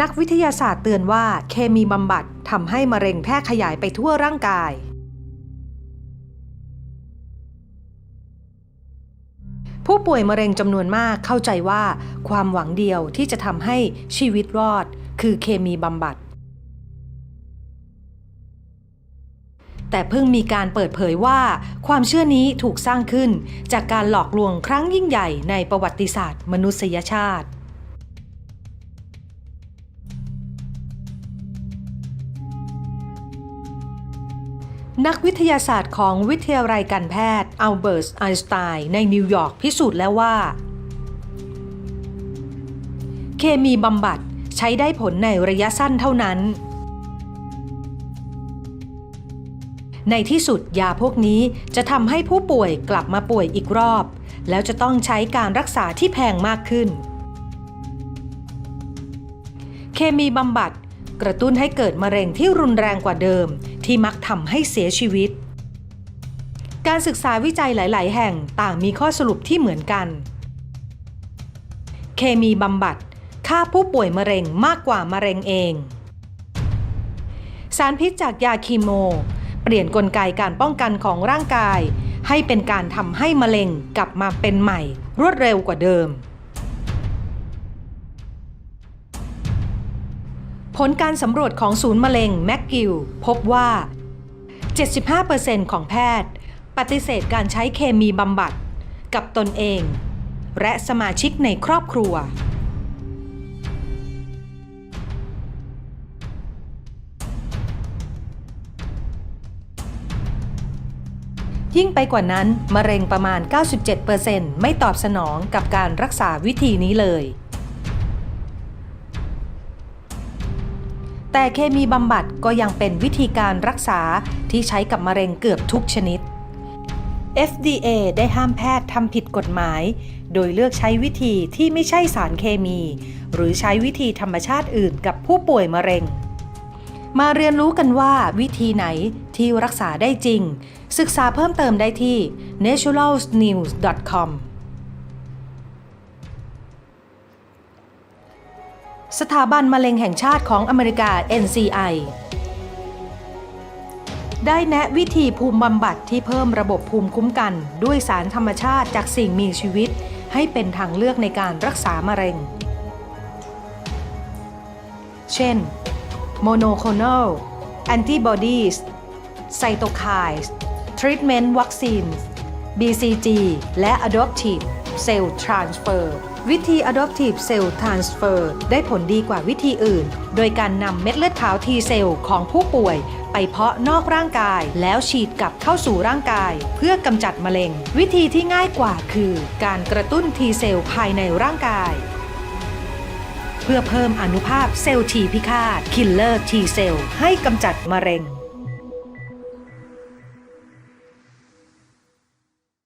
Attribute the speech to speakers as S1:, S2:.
S1: นักวิทยาศาสตร์เตือนว่าเคมีบำบัดทำให้มะเร็งแพร่ขยายไปทั่วร่างกาย ผู้ป่วยมะเร็งจำนวนมากเข้าใจว่า ความหวังเดียวที่จะทำให้ชีวิตรอด คือเคมีบำบัด แต่เพิ่งมีการเปิดเผยว่า ความเชื่อนี้ถูกสร้างขึ้น จากการหลอกลวงครั้งยิ่งใหญ่ในประวัติศาสตร์ มนุษยชาติ นักวิทยาศาสตร์ของวิทยาลัยการแพทย์อัลเบิร์ตไอน์สไตน์ในนิวยอร์กพิสูจน์แล้วว่า เคมีบำบัดใช้ได้ผลในระยะสั้นเท่านั้น ในที่สุดยาพวกนี้จะทำให้ผู้ป่วยกลับมาป่วยอีกรอบ แล้วจะต้องใช้การรักษาที่แพงมากขึ้น เคมีบำบัด กระตุ้นให้เกิดมะเร็งที่รุนแรงกว่าเดิม ที่มักทำให้เสียชีวิต การศึกษาวิจัยหลาย ๆ แห่งต่างมีข้อสรุปที่เหมือนกัน เคมีบำบัดฆ่าผู้ป่วยมะเร็งมากกว่ามะเร็งเอง สารพิษจากยาคีโม เปลี่ยนกลไกการป้องกันของร่างกาย ให้เป็นการทำให้มะเร็งกลับมาเป็นใหม่ รวดเร็วกว่าเดิม ผลการสำรวจของศูนย์มะเร็งแมกกิลพบว่า 75%ของแพทย์ ปฏิเสธการใช้เคมีบำบัด กับตนเอง และสมาชิกในครอบครัว ยิ่งไปกว่านั้น มะเร็งประมาณ 97%ไม่ตอบสนองกับการรักษาวิธีนี้เลย แต่เคมีบำบัดก็ยังเป็นวิธีการรักษาที่ใช้กับมะเร็งเกือบทุกชนิด FDA ได้ห้ามแพทย์ทำผิดกฎหมาย โดยเลือกใช้วิธีที่ไม่ใช่สารเคมี หรือใช้วิธีธรรมชาติอื่นกับผู้ป่วยมะเร็ง มาเรียนรู้กันว่าวิธีไหนที่รักษาได้จริง ศึกษาเพิ่มเติมได้ที่ naturalnews.com สถาบันมะเร็งแห่งชาติของอเมริกา NCI ได้แนะวิธีภูมิบำบัดที่เพิ่มระบบภูมิคุ้มกัน ด้วยสารธรรมชาติจากสิ่งมีชีวิต ให้เป็นทางเลือกในการรักษามะเร็ง เช่น monoclonal antibodies cytokines treatment vaccines BCG และ adoptive cell transfer วิธี adoptive cell transfer ได้ผลดีกว่าวิธีอื่น โดยการนำเม็ดเลือดขาว T เซลล์ของผู้ป่วย ไปเพาะนอกร่างกาย แล้วฉีดกลับเข้าสู่ร่างกาย เพื่อกำจัดมะเร็ง วิธีที่ง่ายกว่าคือ การกระตุ้น T เซลล์ภายในร่างกาย เพื่อเพิ่มอนุภาพเซลล์ทีพิฆาต Killer T เซลล์ให้กำจัดมะเร็ง